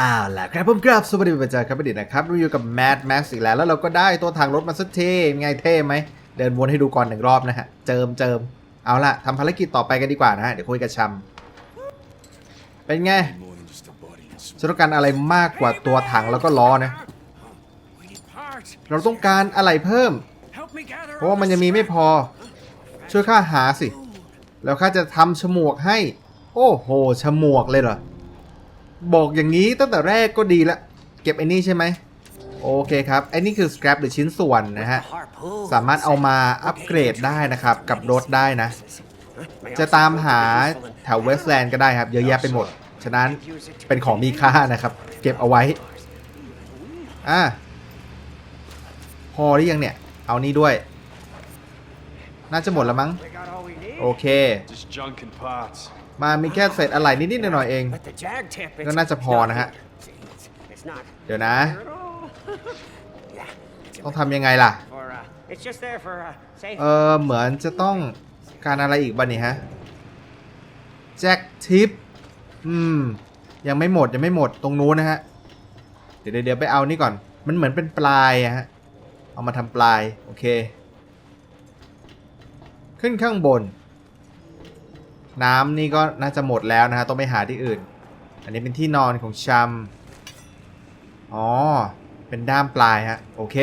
อ้าวล่ะครับผมครับสวัสดีเป็นประจำครับประดิษฐ์นะครับเราอยู่กับ Mad Max อีกแล้ว แล้วเราก็ได้ตัวทางรถมาสักทีเป็นไงเท่ไหม เดินวนให้ดูก่อนหนึ่งรอบนะฮะ เจิมเจิมเอาล่ะทำภารกิจต่อไปกันดีกว่านะฮะ เดี๋ยวคุยกับชัมเป็นไงฉันต้องการอะไรมากกว่าตัวถังแล้วก็ล้อนะ เราต้องการอะไรเพิ่ม เพราะว่ามันยังมีไม่พอ ช่วยข้าหาสิ แล้วข้าจะทำฉมวกให้ โอ้โหฉมวกเลยเหรอ บอกอย่างนี้ตั้งแต่แรกก็ดีละ เก็บไอ้นี่ใช่ไหมโอเคครับไอ้นี่คือ scrap หรือชิ้นส่วนนะฮะ สามารถเอามาอัปเกรดได้นะครับ กับรถได้นะ จะตามหาแถวเวสต์แลนด์ก็ได้ครับ เยอะแยะไปหมด ฉะนั้นเป็นของมีค่านะครับ เก็บเอาไว้ อะพอหรือยังเนี่ย เอานี่ด้วย น่าจะหมดแล้วมั้ง โอเค Just junk and parts. มามีแค่เศษอะไรนิดๆหน่อยๆเอง But the jag tip, it's, ก็น่าจะพอนะฮะ it's, it's, it's not เดี๋ยวนะ here at all. yeah, it's, ต้องทำยังไงล่ะ for, uh, it's just there for uh, safety. เออเหมือนจะต้องการอะไรอีกบ้านี่ฮะ แจ็คทิป อืม ยังไม่หมดยังไม่หมดตรงนู้นนะฮะเดี๋ยวเดี๋ยวเดี๋ยวไปเอานี่ก่อน มันเหมือนเป็นปลายอะฮะ เอามาทำปลาย โอเค ขึ้นข้างบน น้ำนี่ก็น่าจะหมดแล้วนะฮะต้องไปหาที่อื่น อันนี้เป็นที่นอนของชัมอ๋อ เป็นด้ามปลายฮะ โอเค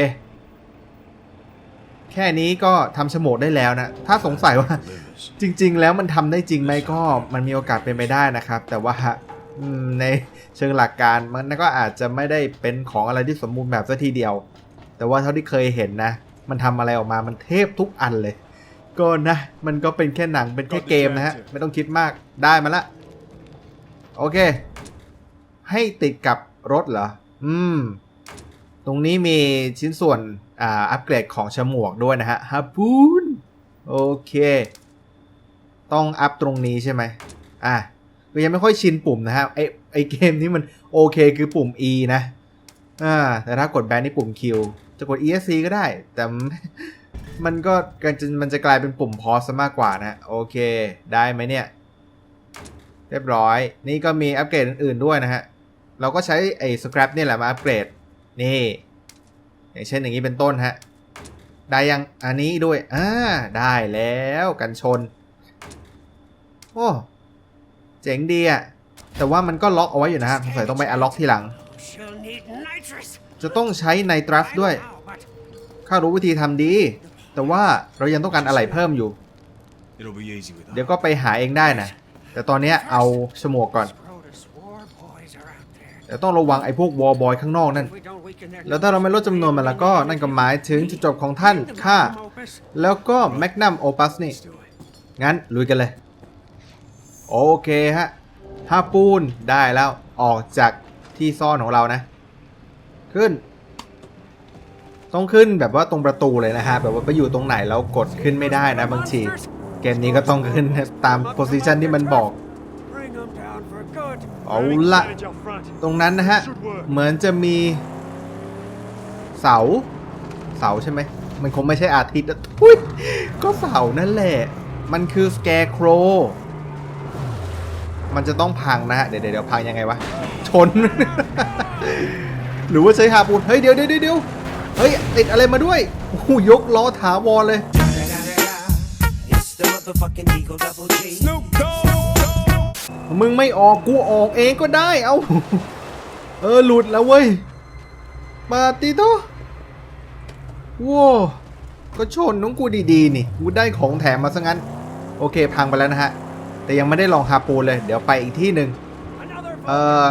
แค่นี้ก็ทำฉมวกได้แล้วนะ ถ้าสงสัยว่า จริง ๆ แล้วมันทำได้จริงไหมก็มันมีโอกาสเป็นไปได้นะครับ แต่ว่าในเชิงหลักการมันก็อาจจะไม่ได้เป็นของอะไรที่สมบูรณ์แบบซะทีเดียว แต่ว่าเท่าที่เคยเห็นนะ มันทำอะไรออกมามันเทพทุกอันเลย ก็นะ มันก็เป็นแค่หนังเป็นแค่เกมนะฮะ ไม่ต้องคิดมากได้มาละ โอเค ให้ติดกับรถเหรอ อืม ตรงนี้มีชิ้นส่วนอ่าอัปเกรดของฉมวกด้วยนะฮะฮับปูนโอเค ต้องอัพตรงนี้ใช่ไหมอะก็ยังไม่ค่อยชินปุ่มนะฮะไอไอเกมนี้มันโอเคคือปุ่ม E นะอ่าแต่ถ้ากดแบนนี่ปุ่ม Q จะกด ESC ก็ได้แต่ มันก็มันจะมันจะกลายเป็นปุ่มพอสมากกว่านะ โอเค ได้ไหมเนี่ย เรียบร้อย นี่ก็มีอัปเกรดอื่นๆด้วยนะฮะ เราก็ใช้ไอ้สครับนี่แหละมาอัปเกรด นี่ อย่างเช่นอย่างนี้เป็นต้นฮะ ได้ยัง อันนี้ด้วย อ่า ได้แล้วกันชน โอ้ เจ๋งดีอะแต่ว่ามันก็ล็อกเอาไว้อยู่นะฮะสงสัยต้องไปอัลล็อกทีหลัง จะต้องใช้ไนตรัสด้วย ข้ารู้วิธีทำดี แต่ว่าเรายังต้องการอะไรเพิ่มอยู่ It'll be easy with เดี๋ยว that. ก็ไปหาเองได้นะ แต่ตอนเนี้ยเอาฉมวกก่อน Protus war boys are out there. แต่ต้องระวังไอ้พวกวอลบอยข้างนอกนั่น If we don't weaken their แล้วถ้าเราไม่ลดจำนวนมันแล้วก็นั่นก็หมายถึงจุดจบของท่านข้า Opus. แล้วก็แมกนัมโอปัสนี่ Let's do it. งั้นลุยกันเลย โอเคฮะฮาปูนได้แล้วออกจากที่ซ่อนของเรานะ ขึ้น ต้องขึ้นแบบว่าตรงประตูเลยนะฮะแบบว่าไปอยู่ตรงไหนแล้วกดขึ้นไม่ได้นะบางทีเกมนี้ก็ต้องขึ้นตามโพซิชันที่มันบอกเอาละตรงนั้นนะฮะ เหมือนจะมี เสา เสาใช่ไหม มันคงไม่ใช่อาทิตย์อะทุยก็เสานั่นแหละ มันคือสแกร์โครมันจะต้องพังนะฮะ เดี๋ยวเดี๋ยวเดี๋ยวพังยังไงวะ ชน หรือว่าใช้ฮาปูนเฮ้ย เดี๋ยวเดี๋ยวเดี๋ยว เฮ้ย ติดอะไรมาด้วยโอ้โหยกล้อถาวรเลย It's the motherfucking Eagle Double G. Snoop Dogg. มึงไม่ออกกูออกเองก็ได้ เอา เออ หลุดแล้วเว้ย มาติโตว้าวก็ชนน้องกูดีๆ นี่ กูได้ของแถมมาซะงั้น โอเค พังไปแล้วนะฮะ แต่ยังไม่ได้ลองฮาปูนเลย เดี๋ยวไปอีกที่หนึ่ง Another เออ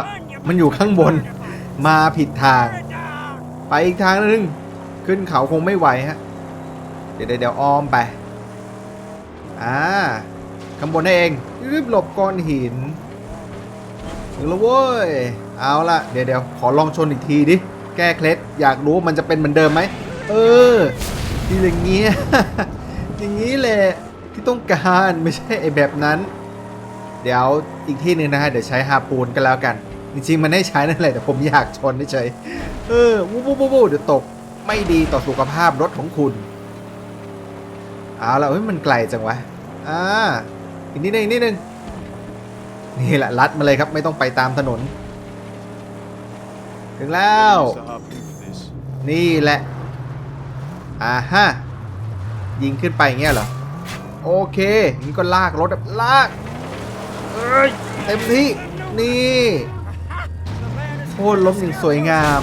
มันอยู่ข้างบน มาผิดทาง down. ไปอีกทางหนึง ขึ้นเขาคงไม่ไหวฮะ เดี๋ยวเดี๋ยวอ้อมไป อ่าข้างบนนั่นเองรีบหลบก้อนหินถึงแล้วเว้ย เอาละเดี๋ยวเดี๋ยวขอลองชนอีกทีดิ แก้เคล็ดอยากรู้มันจะเป็นเหมือนเดิมไหม เออที่อย่างเงี้ย อย่างนี้แหละที่ต้องการไม่ใช่ไอแบบนั้น เดี๋ยวอีกที่หนึ่งนะฮะ เดี๋ยวใช้ฮาปูนกันแล้วกัน จริงๆ มันได้ใช้นั่นแหละแต่ผมอยากชนเฉยเออวูบวูบวูบวูบเดี๋ยวตก ไม่ดีต่อสุขภาพรถของคุณเอาละเฮ้ยมันไกลจังวะอ่าอีกนิดนึงอีกนิดนึงนี่แหละลัดมาเลยครับไม่ต้องไปตามถนน ถึงแล้ว นี่แหละอ่าฮะยิงขึ้นไปอย่างเงี้ยเหรอ โอเคงนี้ก็ลากรถแบบลากเอ้ยเต็มที่ นี่โคตรล้มอย่างสวยงาม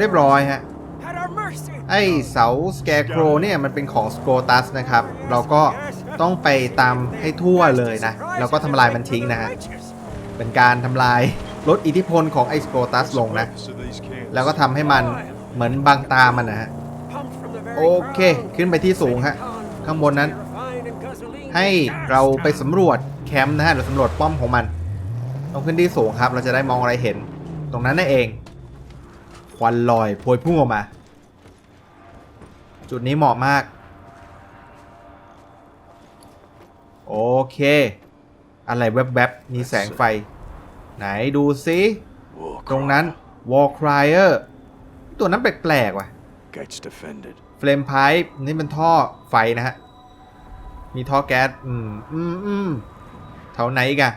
เรียบร้อยฮะ At our mercy. ไอเสาสแก r โครเนี่ยมันเป็นของสโ o ตัสนะครับ เราก็ต้องไปตามให้ทั่วเลยนะ แล้วก็ทำลายมันทิ้งนะฮะ เป็นการทำลายลดอิทธิพลของไอสโ o ตัสลงนะ So these cans. แล้วก็ทำให้มันเหมือนบังตามันนะฮะ โอเค ขึ้นไปที่สูงฮะ ข้างบนนั้น ให้เราไปสำรวจแคมป์นะฮะหรือสำรวจป้อมของมัน ต้องขึ้นที่สูงครับ เราจะได้มองอะไรเห็น ตรงนั้นนั่นเอง ควันลอยพวยพุ่งออกมา จุดนี้เหมาะมาก โอเค อะไรแวบๆ มีแสงไฟ ไหนดูซิ War ตรงนั้น Wall Crier ตัวนั้นแปลกๆว่ะ Gates defended. เฟลมไพป์นี่เป็นท่อไฟนะฮะ มีท่อแก๊ส อืม อืมอืมแถวไหนอีกอะ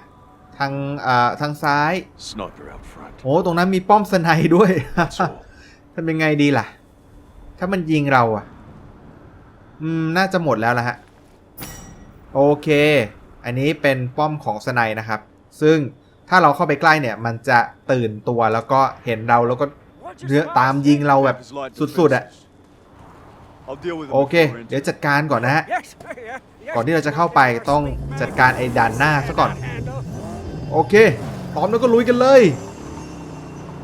ทางอ่าทางซ้าย Sniper out front. โอ้ตรงนั้นมีป้อมสไนด์ด้วย That's all. ทำยังไงดีล่ะ ถ้ามันยิงเราอะอืม น่าจะหมดแล้วละฮะ โอเค อันนี้เป็นป้อมของสไนด์นะครับ ซึ่งถ้าเราเข้าไปใกล้เนี่ย มันจะตื่นตัวแล้วก็เห็นเราแล้วก็เนื้อตามยิงเราแบบ Sniper's light สุดๆอะ defenses. I'll deal with them โอเค before we เดี๋ยว enter. จัดการก่อนนะฮะ Yes, yeah, yes. ก่อนที่เราจะเข้าไปต้องจัดการไอ้ด่านหน้าซะก่อน โอเคพร้อมแล้วก็ลุยกันเลย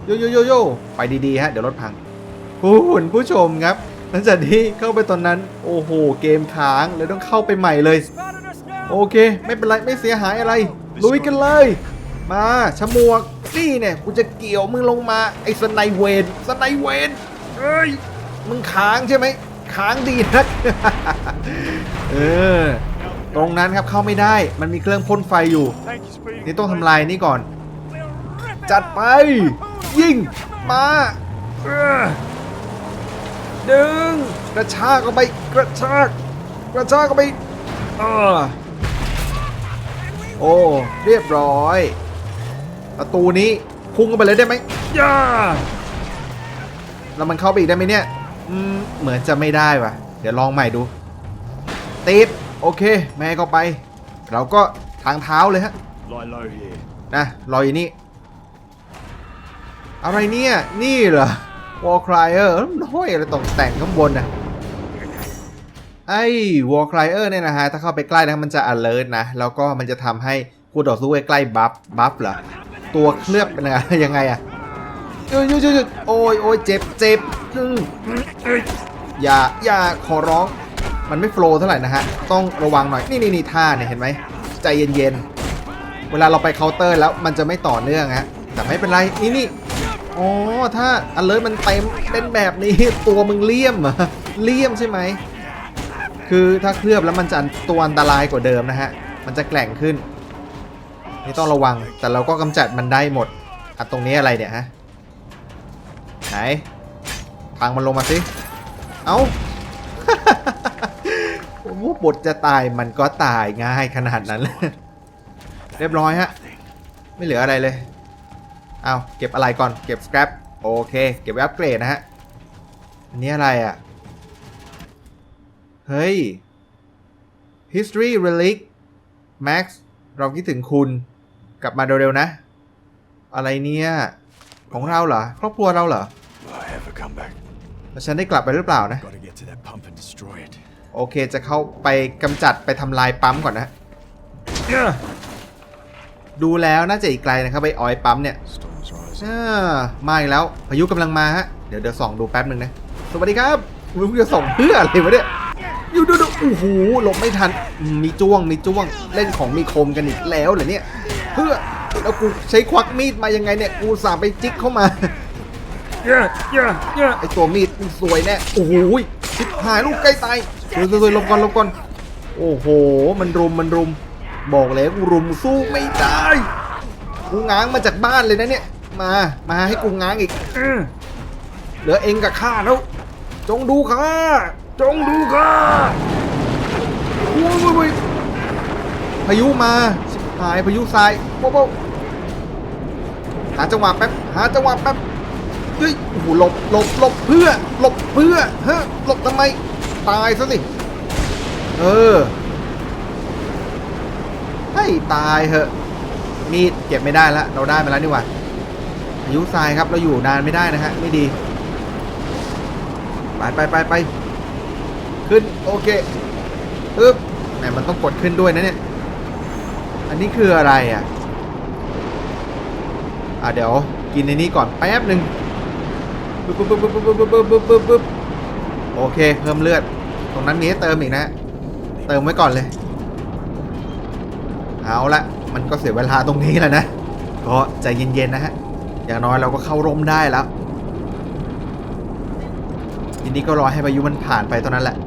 โยโยโยโยไปดีๆฮะ เดี๋ยวรถพังคุณผู้ชมครับ หลังจากที่เข้าไปตอนนั้น โอ้โห เกมค้างเลยต้องเข้าไปใหม่เลย โอเค ไม่เป็นไร ไม่เสียหายอะไร ลุยกันเลย มาชมวกนี่เนี่ยกูจะเกี่ยวมึงลงมาไอ้สไนเวนสไนเวนเอ้ยมึงค้างใช่ไหมค้างดีนักเออ ตรงนั้นครับเข้าไม่ได้ มันมีเครื่องพ่นไฟอยู่ นี่ต้องทำลายนี่ก่อน จัดไป ยิง มาดึง กระชากเข้าไปกระชากกระชากเข้าไปออโอ้เรียบร้อย ประตูนี้พุ่งเข้าไปเลยได้ไหมย่าแล้วมันเข้าไปอีกได้ไหมเนี่ยเหมือนจะไม่ได้ว่ะ เดี๋ยวลองใหม่ดูติด โอเค แม่ให้เข้าไป เราก็ทางเท้าเลยฮะ Lie low here. นะรออยู่นี่ อะไรเนี่ย นี่เหรอ War Crier มันห้อยอะไรตกแต่งข้างบนนะไอ้ War Crier เนี่ยนะฮะ ถ้าเข้าไปใกล้นะมันจะ alert นะ แล้วก็มันจะทำให้คู่ต่อสู้ใกล้บัฟบัฟเหรอ ตัวเคลือบเป็นยังไงยังไงอะหยุดหยุดหยุดหยุดโอ้ยโอ้ยเจ็บเจ็บอืมเอ้ยอย่าอย่าขอร้อง มันไม่โฟล์เท่าไหร่นะฮะ ต้องระวังหน่อย นี่นี่นี่ท่าเนี่ยเห็นไหม ใจเย็นๆ เวลาเราไปเคาน์เตอร์แล้วมันจะไม่ต่อเนื่องฮะ แต่ไม่เป็นไร นี่นี่อ๋อ ถ้าอันเลยมันเต็มเป็นแบบนี้ ตัวมึงเลี่ยมเหรอเลี่ยมใช่ไหม คือถ้าเคลือบแล้วมันจะตัวอันตรายกว่าเดิมนะฮะ มันจะแกร่งขึ้น นี่ต้องระวัง แต่เราก็กำจัดมันได้หมดอะตรงนี้อะไรเนี่ยฮะ ไหนพังมันลงมาสิ เอา้า ว่าบทจะตายมันก็ตายง่ายขนาดนั้น เรียบร้อยฮะ ไม่เหลืออะไรเลย เอาเก็บอะไรก่อนเก็บสครับโอเค เก็บไว้อัปเกรดนะฮะ อันนี้อะไรอะ เฮ้ย history relic max เราคิดถึงคุณ กลับมาเร็วๆนะ อะไรเนี่ย ของเราเหรอ ครอบครัวเราเหรอ Will I ever come back? แล้วฉันได้กลับไปหรือเปล่านะ Gotta get to that pump and destroy it. โอเคจะเข้าไปกำจัดไปทำลายปั๊มก่อนนะ ดูแล้วน่าจะอีกไกลนะครับไปออยปั๊มเนี่ย Storm's rising. อ่ามาอีกแล้วพายุกำลังมาฮะ เดี๋ยวเดี๋ยวส่องดูแป๊บหนึ่งนะ สวัสดีครับมึงจะส่องเพื่ออะไรวะเนี่ยอยู่ดูดูโอ้โหหลบไม่ทันอืมมีจ้วงมีจ้วงเล่นของมีคมกันอีกแล้วเหรอเนี่ย เพื่อแล้วกูใช้ควักมีดมายังไงเนี่ย กูสามไปจิกเข้ามาเยอะเยอะเยอะไอตัวมีดมันสวยแน่โอ้โหชิบหายลูกใกล้ตาย สวยสวยสวยหลบก่อนหลบก่อน โอ้โห มันรุมมันรุม บอกแล้วกูรุมสู้ไม่ได้ กูง้างมาจากบ้านเลยนะเนี่ย มา มาให้กูง้างอีกเหลือเองกับข้าแล้ว จงดูข้าจงดูข้าโอ้ยโอ้ยโอ้ยพายุมาหายพายุทรายป๊ะโป๊ะหาจังหวะแป๊บหาจังหวะแป๊บเฮ้ยโอ้โหหลบหลบหลบเพื่อหลบเพื่อฮะหลบทำไม ตายซะสิ เออ ให้ตายเหอะ มีดเก็บไม่ได้ล้วเราได้มาแล้วนี่หว่า อายุทรายครับ เราอยู่นานไม่ได้นะฮะ ไม่ดี ไปไปไปไป ขึ้น โอเคปึ๊บแหมมันต้องกดขึ้นด้วยนะเนี่ย อันนี้คืออะไรอะ อะเดี๋ยวกินในนี้ก่อนแป๊บหนึ่งปึ๊บปึ๊บปึ๊บปึ๊บปึ๊บปึ๊บปึ๊บปึ๊บโอเค เพิ่มเลือด รงนั้นมีให้เติมอีกนะ เติมไว้ก่อนเลย เอาละมันก็เสียเวลาตรงนี้แหละนะ ก็ใจเย็นๆนะฮะ อย่างน้อยเราก็เข้าร่มได้แล้วทีนี้ก็รอให้พายุมันผ่านไปเท่านั้นแหละ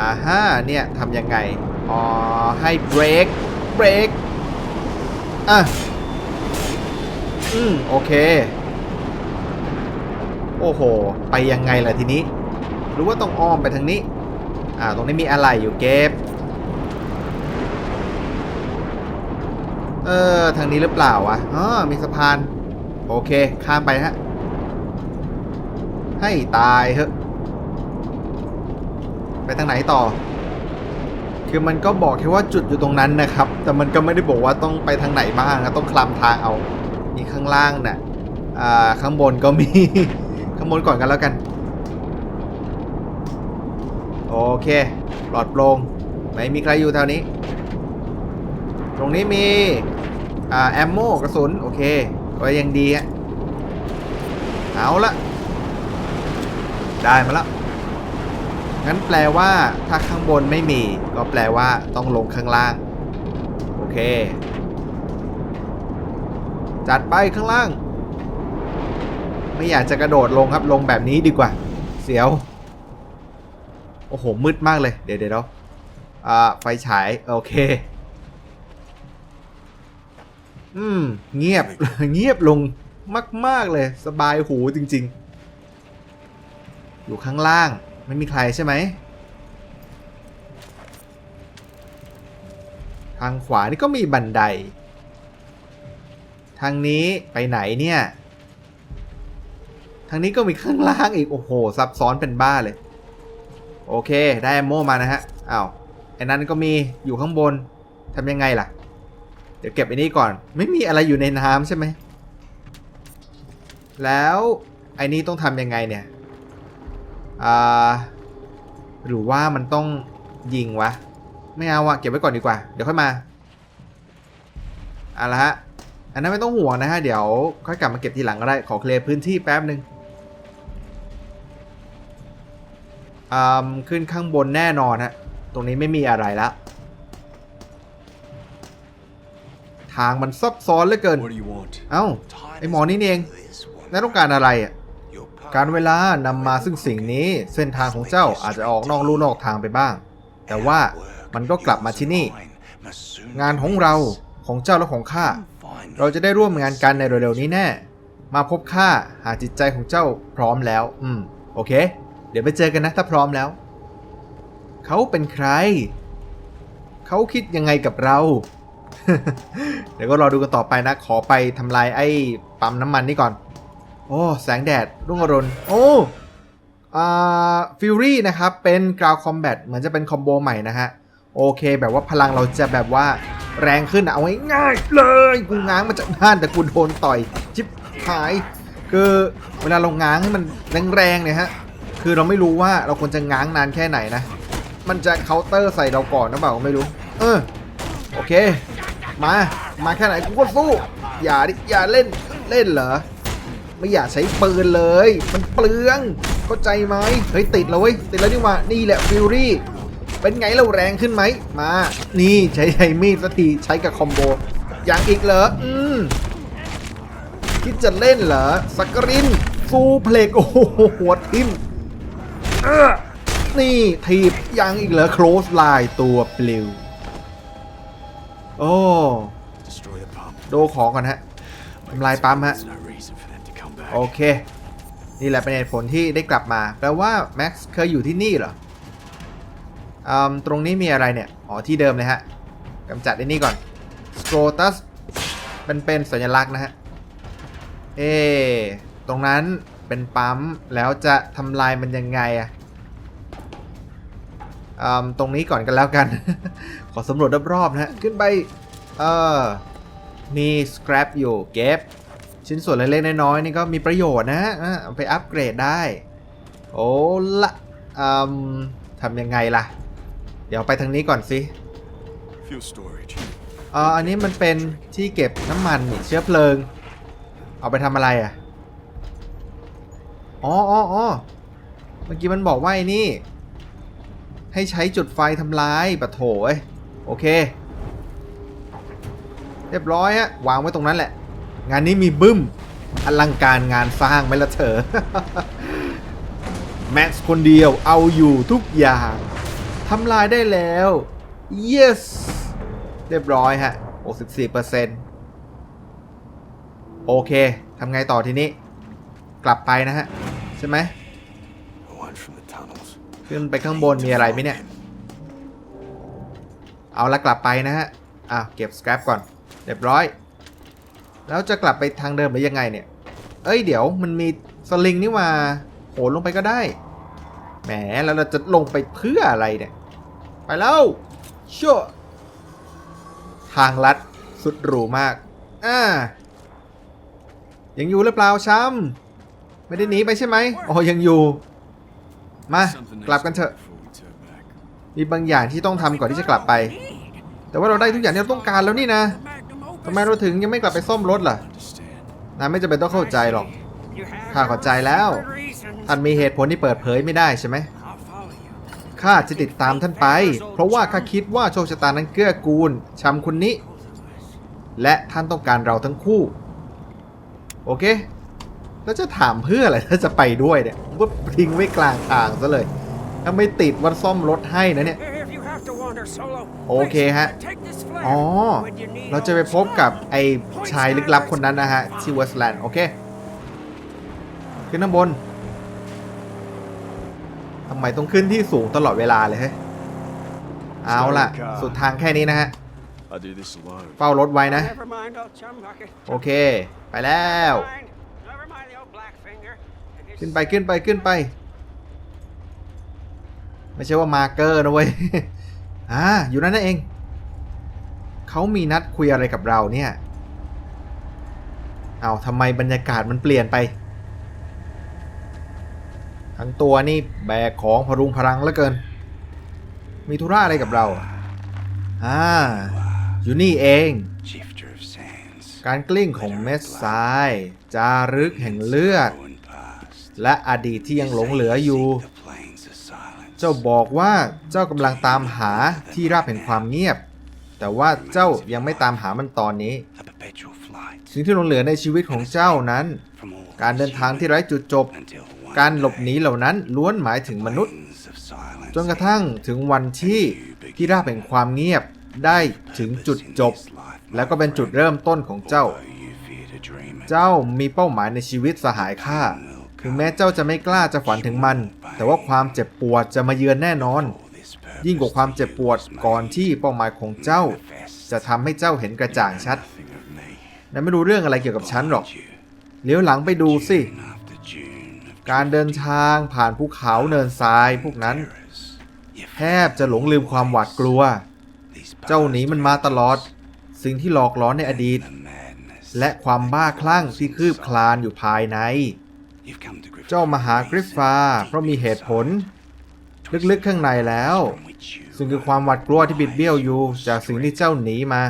อ่าฮะเนี่ยทำยังไง อ๋อ ให้เบรก เบรก อะ อืม โอเค โอ้โห ไปยังไงล่ะทีนี้ รือว่าต้องอ้อมไปทางนี้ อ่า ตรงนี้มีอะไรอยู่เก็บ เออ ทางนี้หรือเปล่าวะอ๋อมีสะพาน โอเค ข้ามไปฮะ ให้ตายเถอะ ไปทางไหนต่อ คือมันก็บอกแค่ว่าจุดอยู่ตรงนั้นนะครับ แต่มันก็ไม่ได้บอกว่าต้องไปทางไหนบ้างนะต้องคลำทางเอานี่ข้างล่างน่ะ อ่า ข้างบนก็มี ข้างบนก่อนกันแล้วกัน โอเคปลอดโปร่งไม่มีใครอยู่แถวนี้ ตรงนี้มีอ่าแอมโมกระสุน โอเค ก็ยังดีฮะเอาละได้มาแล้วงั้นแปลว่าถ้าข้างบนไม่มี ก็แปลว่าต้องลงข้างล่าง โอเค จัดไปข้างล่าง ไม่อยากจะกระโดดลงครับลงแบบนี้ดีกว่า เสียว โอ้โห มืดมากเลย เดี๋ยวเดี๋ยวอ่า ไฟฉาย โอเค อืม เงียบ เงียบลงมาก ๆ เลย สบายหูจริง ๆ อยู่ข้างล่าง ไม่มีใครใช่ไหม ทางขวานี่ก็มีบันได ทางนี้ไปไหนเนี่ย ทางนี้ก็มีข้างล่างอีก โอ้โห ซับซ้อนเป็นบ้าเลย โอเค ได้แอมโมมานะฮะอ้าวไอ้นั้นก็มีอยู่ข้างบนทำยังไงล่ะ เดี๋ยวเก็บไอ้นี่ก่อน ไม่มีอะไรอยู่ในน้ำใช่ไหม แล้วไอ้นี่ต้องทำยังไงเนี่ย อ่า หรือว่ามันต้องยิงวะ ไม่เอาอะเก็บไว้ก่อนดีกว่า เดี๋ยวค่อยมาเอาละฮะ อันนั้นไม่ต้องห่วงนะฮะ เดี๋ยวค่อยกลับมาเก็บทีหลังก็ได้ ขอเคลียร์พื้นที่แป๊บหนึ่ง อืมขึ้นข้างบนแน่นอนฮะ ตรงนี้ไม่มีอะไรแล้วทางมันซับซ้อนเหลือเกิน What do you want? เอ้า ไอหมอนี่นี่เองนายต้องการอะไรอะ การเวลานำมาซึ่งสิ่งนี้ เส้นทางของเจ้าอาจจะออกนอกลู่นอกทางไปบ้าง แต่ว่ามันก็กลับมาที่นี่ งานของเราของเจ้าและของข้า เราจะได้ร่วมงานกันในเร็วๆนี้แน่ มาพบข้าหากจิตใจของเจ้าพร้อมแล้ว อืม โอเค เดี๋ยวไปเจอกันนะถ้าพร้อมแล้ว เขาเป็นใคร เขาคิดยังไงกับเรา เดี๋ยวก็รอดูกันต่อไปนะ ขอไปทำลายไอ้ปั๊มน้ำมันนี่ก่อน โอ้ แสงแดด รุ่งอรุณ โอ้อ่าฟิวรี่นะครับ เป็นกราวคอมแบทเหมือนจะเป็นคอมโบใหม่นะฮะ โอเค แบบว่าพลังเราจะแบบว่าแรงขึ้นอะเอาง่ายๆเลย กูง้างมาจากด้านแต่กูโดนต่อย ชิบหาย คือเวลาเราง้างให้มันแรงๆเนี่ยฮะ คือเราไม่รู้ว่าเราควรจะง้างนานแค่ไหนนะ มันจะเคาน์เตอร์ใส่เราก่อนหรือเปล่าก็ไม่รู้ เออ โอเค มา มาแค่ไหนกูก็สู้ อย่าดิ อย่าเล่น เล่นเหรอ ไม่อยากใช้ปืนเลย มันเปลือง เข้าใจไหมเฮ้ยติดแล้วเว้ย ติดแล้วนี่ว่า นี่แหละฟิวรี่ เป็นไงเราแรงขึ้นไหม มา นี่ใช้ใช้มีดสักที ใช้กับคอมโบ อย่างอีกเหรอ อืมคิดจะเล่นเหรอ สักกรินฟูเพลกโอ้โหหัวทิ่ม นี่ทีบยังอีกเหรอโคลสไลน์ตัวปลิว โอ้ Destroy the pump. ดูของก่อนฮะทำลายปั๊มฮะ There's no reason for them to come back. โอเค นี่แหละเป็นเหตุผลที่ได้กลับมา แปลว่า แม็กซ์เคยอยู่ที่นี่เหรออืมตรงนี้มีอะไรเนี่ย อ๋อ ที่เดิมเลยฮะกำจัดไอ้นี่ก่อนสโตรตัสเป็นเป็นสัญลักษณ์นะฮะ เอ๊ะตรงนั้น เป็นปั๊ม แล้วจะทำลายมันยังไงอะอืมตรงนี้ก่อนกันแล้วกัน ขอสำรวจรอบๆนะฮะ ขึ้นไป เออมีสคร a ปอยู่เก็บ ชิ้นส่วนเล็กๆน้อยๆนี่ก็มีประโยชน์นะฮะอะเอาไปอัปเกรดได้ โอ้ละอืมทำยังไงล่ะ เดี๋ยวไปทางนี้ก่อนสิ Fuel storage. อ๋ออันนี้มันเป็นที่เก็บน้ำมันนี่เชื้อเพลิง เอาไปทำอะไรอะ อ๋ออ๋อเมื่อกี้มันบอกว่าไอ้นี่ ให้ใช้จุดไฟทำลายปะโถเอ้ยโอเค เรียบร้อยฮะวางไว้ตรงนั้นแหละ งานนี้มีบึ้ม อลังการงานสร้างไหมละเธอ แม็กซ์คนเดียวเอาอยู่ทุกอย่างทำลายได้แล้ว yes เรียบร้อยฮะ64%โอเคทำไงต่อทีนี้ กลับไปนะฮะ ใช่ไหม One from the tunnels. ขึ้นไปข้างบนมีอะไรไหมเนี่ย เอาละกลับไปนะฮะ อะเก็บส c ร a ปก่อนเรียบร้อย แล้วจะกลับไปทางเดิมหรือยังไงเนี่ย เอ้ยเดี๋ยวมันมีสลิงนี่มาโหนลงไปก็ได้ แหมแล้วเราจะลงไปเพื่ออะไรเนี่ย ไปแล้วชั่วทางลัดสุดหรูมาก อ่า ยังอยู่หรือเปล่าช้ำ ไม่ได้หนีไปใช่ไหมอ๋อยังอยู่ มา Something กลับกันเถอะ before we turn back. มีบางอย่างที่ต้องทำก่อนที่จะกลับไป แต่ว่าเราได้ทุกอย่างที่เราต้องการแล้วนี่นะทำไมเราถึงยังไม่กลับไปซ่อมรถล่ะ Understand. นายไม่จำเป็นต้องเข้าใจหรอกข้าเข้าใจแล้วท่านมีเหตุผลที่เปิดเผยไม่ได้ใช่ไหมข้าจะติดตามท่านไป เพราะว่าข้าคิดว่าโชคชะตานั้นเกื้อกูลชำคนนี้ และท่านต้องการเราทั้งคู่ โอเค แล้วจะถามเพื่ออะไรถ้าจะไปด้วยเนี่ยก็ทิ้งไว้กลางทางซะเลย ถ้าไม่ติดวันซ่อมรถให้นะเนี่ย โอเคฮะ อ๋อ เราจะไปพบกับไอ้ชายลึกลับคนนั้นนะฮะที่เวสต์แลนด์โอเค ขึ้นข้างบนทำไมต้องขึ้นที่สูงตลอดเวลาเลยเฮ้ยเอาล่ะ สุดทางแค่นี้นะฮะ I'll do this alone. เฝ้ารถไว้นะ โอเค ไปแล้ว ขึ้นไปขึ้นไปขึ้นไป ไม่ใช่ว่ามาร์เกอร์นะเว้ยอ่าอยู่นั่นนั่นเอง เขามีนัดคุยอะไรกับเราเนี่ยเอาทำไมบรรยากาศมันเปลี่ยนไป ทั้งตัวนี่แบกของพรุงพรังเหลือเกิน มีธุระอะไรกับเราอะอ่าอยู่นี่เอง Shifter of sands. การกลิ้งของเม็ดทราย จารึกแห่งเลือด Going past. และอดีตที่ยังหลงเหลืออยู่ เจ้าบอกว่าเจ้ากำลังตามหาที่ราบแห่งความเงียบ แต่ว่าเจ้ายังไม่ตามหามันตอนนี้ สิ่งที่หลงเหลือในชีวิตของเจ้านั้น การเดินทางที่ไร้จุดจบ การหลบหนีเหล่านั้นล้วนหมายถึงมนุษย์ จนกระทั่งถึงวันที่ที่ราบแห่งความเงียบได้ถึงจุดจบ แล้วก็เป็นจุดเริ่มต้นของเจ้า เจ้ามีเป้าหมายในชีวิตสหายข้า ถึงแม้เจ้าจะไม่กล้าจะฝันถึงมัน แต่ว่าความเจ็บปวดจะมาเยือนแน่นอน ยิ่งกว่าความเจ็บปวดก่อนที่เป้าหมายของเจ้า จะทำให้เจ้าเห็นกระจ่างชัด nothing of me. และไม่รู้เรื่องอะไรเกี่ยวกับฉันหรอกเลี้ยวหลังไปดูสิ การเดินทางผ่านภูเขาเนินทรายพวกนั้น แทบจะหลงลืมความหวาดกลัว เจ้าหนีมันมาตลอด สิ่งที่หลอกล้อนในอดีต และความบ้าคลั่งที่คืบคลานอยู่ภายใน You've come to grips เจ้ามาหากริฟฟาเพราะมีเหตุผล ลึกๆข้างในแล้ว from which you ซึ่งคือความหวาดกลัวที่บิดเบี้ยวอยู่จากสิ่งที่เจ้าหนีมา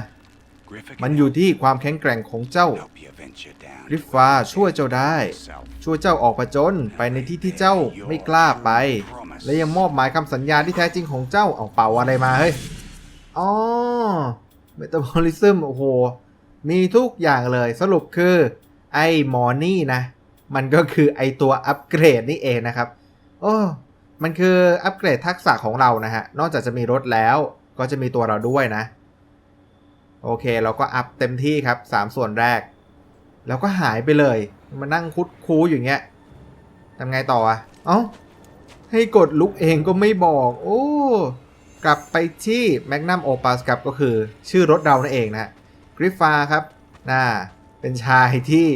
Griffa มันอยู่ที่ความแข็งแกร่งของเจ้า help you venture down กริฟฟาช่วยเจ้าได้ yourself. ช่วยเจ้าออกผจญไปในที่ที่เจ้าไม่กล้าไป และยังมอบหมายคำสัญญาที่แท้จริงของเจ้าเอาเป่าอะไรมาเฮ้ยอ๋อเมตาบอลิซึมโอ้โหมีทุกอย่างเลยสรุปคือ ไอ้หมอนี่นะ มันก็คือไอตัวอัปเกรดนี่เองนะครับ โอ้มันคืออัปเกรดทักษะของเรานะฮะ นอกจากจะมีรถแล้วก็จะมีตัวเราด้วยนะ โอเค เราก็อัพเต็มที่ครับ 3 ส่วนแรก แล้วก็หายไปเลย มานั่งคุดคูอยู่างเงี้ยทำไงต่ออะ เอ้า ให้กดลุกเองก็ไม่บอก โอ้ กลับไปที่ Magnum Opus ครับก็คือชื่อรถเรานั่นเองนะฮะกริฟฟาครับน่าเป็นชายที่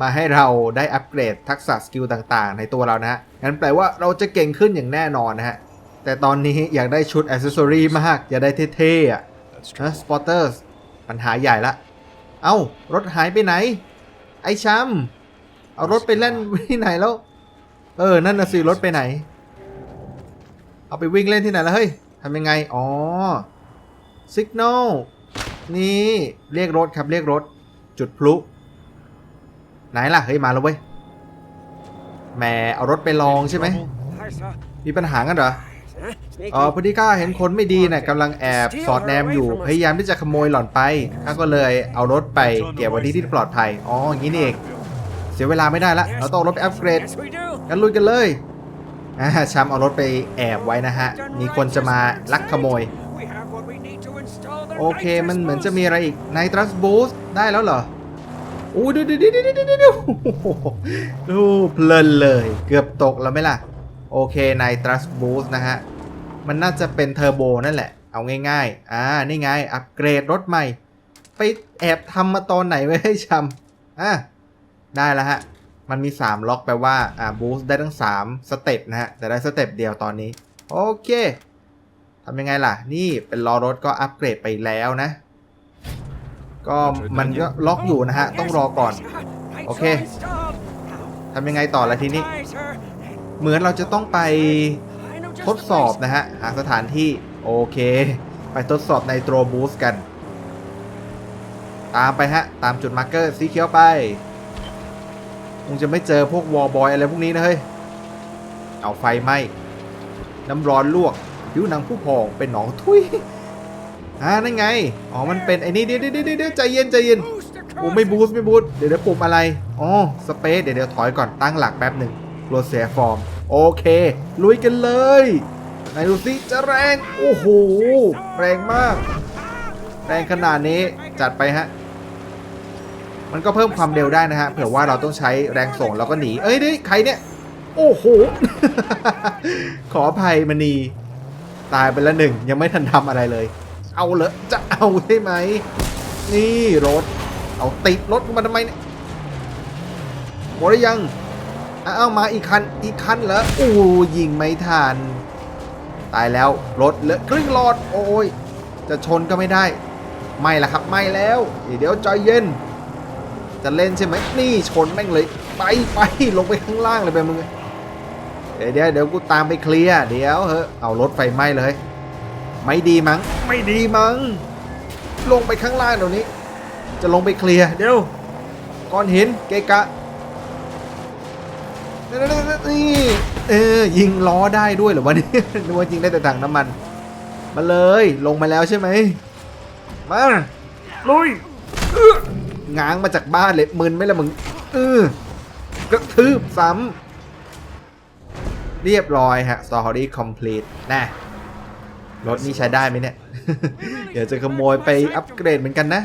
มาให้เราได้อัปเกรดทักษะสกิลต่างๆ ในตัวเรานะฮะงั้นแปลว่าเราจะเก่งขึ้นอย่างแน่นอนนะฮะ แต่ตอนนี้อยากได้ชุดอ c เซสซอรีมาก อยากได้เท่ๆอะ That's นะสปอร์เตอร์ปัญหาใหญ่ละ เอ้ารถหายไปไหน ไอ้ช้ำเอารถไปเล่นที่ไหนแล้ว เออ นั่นน่ะสิรถไปไหน เอาไปวิ่งเล่นที่ไหนแล้วเฮ้ยทำยังไง อ๋อสัญญาณนี่ เรียกรถครับ เรียกรถ จุดพลุ ไหนล่ะ เฮ้ย มาแล้วเว้ยแหมเอารถไปลองใช่ไหม มีปัญหากันเหรอ Huh? Sneaky. เออพอดีข้าเห็นคนไม่ดีเนี่ยกำลังแอบสอดแนมอยู่ พยายามที่จะขโมยหล่อนไปข้าก็เลยเอารถไปเก็บไว้ที่ที่ปลอดภัย อ๋อ อย่างนี้นี่เอง เสียเวลาไม่ได้ละ เราต้องเอารถไปอัปเกรด Yes, we do. งั้นลุยกันเลยอ่าชัมเอารถไปแอบไว้นะฮะ มีคนจะมาลักขโมย โอเค มันเหมือนจะมีอะไรอีกไนตรัสบูสได้แล้วเหรอ โอ้ดูดูดูดูดูดูดูเพลินเลย เกือบตกแล้วไหมล่ะ โอเคใน thrust boost นะฮะ มันน่าจะเป็นเทอร์โบนั่นแหละ เอาง่ายๆ อ่า นี่ไง อัปเกรดรถใหม่ ไปแอบทำมาตอนไหนไว้ให้ชำอะ ได้แล้วฮะ มันมี 3 ล็อกแปลว่า อ่า บูสต์ได้ทั้ง 3 สเต็ปนะฮะ แต่ได้สเต็ปเดียวตอนนี้ โอเคทำยังไงล่ะ นี่เป็นล้อรถก็อัปเกรดไปแล้วนะ ก็มันก็ล็อกอยู่นะฮะ ต้องรอก่อน โอเคทำยังไงต่อละทีนี้ เหมือนเราจะต้องไปทดสอบนะฮะ หาสถานที่โอเค ไปทดสอบในโตรบูสกัน ตามไปฮะ ตามจุดมาร์กเกอร์สีเขียวไปคงจะไม่เจอพวกวอลบอยอะไรพวกนี้นะเฮ้ย เอาไฟไหม้น้ำร้อนลวกผิวหนังผู้พองเป็นหนองทุย อ่านั่นไง อ๋อ มันเป็นไอ้นี่เดี๋ยวเดี๋ยวเดี๋ยวใจเย็นใจเย็นโอ้ไม่บูสต์ไม่บูสต์เดี๋ยวเดี๋ยวปุ่มอะไร อ๋อ สเปซ เดี๋ยวเดี๋ยวถอยก่อนตั้งหลักแป๊บหนึ่งกลัวเสียฟอร์ม โอเค ลุยกันเลยไหนดูสิจะแรง โอ้โห แรงมาก แรงขนาดนี้จัดไปฮะ มันก็เพิ่มความเร็วได้นะฮะ เผื่อว่าเราต้องใช้แรงส่งแล้วก็หนี เอ้ยนี่ใครเนี่ย โอ้โห ขออภัยมณี ตายไปละหนึ่งยังไม่ทันทำอะไรเลย เอาเหรอจะเอาใช่ไหม นี่รถ เอาติดรถมาทำไมเนี่ยหมดหรือยังอ้าวมาอีกคันอีกคันเหรอโอ้ยิงไม่ทันตายแล้วรถเหลือครึ่งหลอดโอ้ยจะชนก็ไม่ได้ ไม่ละครับไม่แล้ว เดี๋ยวใจเย็น จะเล่นใช่ไหมนี่ชนแม่งเลยไปไปลงไปข้างล่างเลยไปมึงเดี๋ยวเดี๋ยวเดี๋ยวกูตามไปเคลียร์เดี๋ยวเฮ้เอารถไฟไหม้เลย ไม่ดีมั้ง ไม่ดีมั้ง ลงไปข้างล่างเดี๋ยวนี้ จะลงไปเคลียร์เดี๋ยวก้อนหินเกะกะนี่เออยิงล้อได้ด้วยเหรอวะนี่นึกว่ายิงได้แต่ถังน้ำมัน มาเลยลงมาแล้วใช่ไหมมาลุยอื้อง้างมาจากบ้านเลยมึนไหมล่ะมึงเออกระทืบซ้ำเรียบร้อยฮะ story complete น่ะ รถนี่ใช้ได้ไหมเนี่ย เดี๋ยวจะขโมยไปอัปเกรดเหมือนกันนะ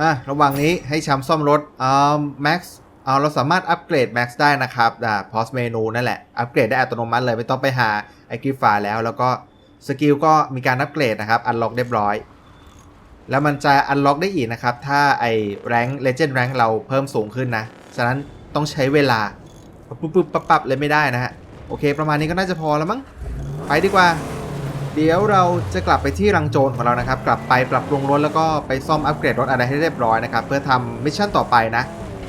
อะ ระหว่างนี้ให้ช้ำซ่อมรถอ่า Max อ่าเราสามารถอัปเกรด Max ได้นะครับอ่า POS เมนูนั่นแหละ อัปเกรดได้อัตโนมัติเลย ไม่ต้องไปหาไอกิฟาแล้วแล้วก็สกิลก็มีการอัปเกรดนะครับ อันล็อกเรียบร้อย แล้วมันจะอันล็อกได้อีกนะครับ ถ้าไอแรงเลเจนด์แรงเราเพิ่มสูงขึ้นนะ ฉะนั้นต้องใช้เวลาปุ๊บปุ๊บปั๊บปั๊บเลยไม่ได้นะฮะ โอเค ประมาณนี้ก็น่าจะพอแล้วมั้ง ไปดีกว่า เดี๋ยวเราจะกลับไปที่รังโจรของเรานะครับ กลับไปปรับปรุงรถแล้วก็ไปซ่อมอัปเกรดรถอะไรให้เรียบร้อยนะครับ เพื่อทำมิชชั่นต่อไปนะ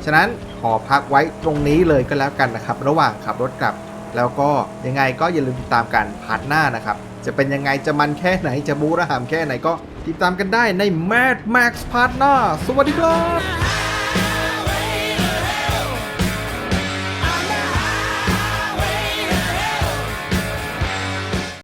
ฉะนั้นขอพักไว้ตรงนี้เลยก็แล้วกันนะครับ ระหว่างขับรถกลับ แล้วก็ยังไงก็อย่าลืมติดตามกันพาร์ทหน้านะครับ จะเป็นยังไงจะมันแค่ไหนจะบูระหามแค่ไหนก็ติดตามกันได้ใน Mad Max พาร์ทหน้าสวัสดีครับ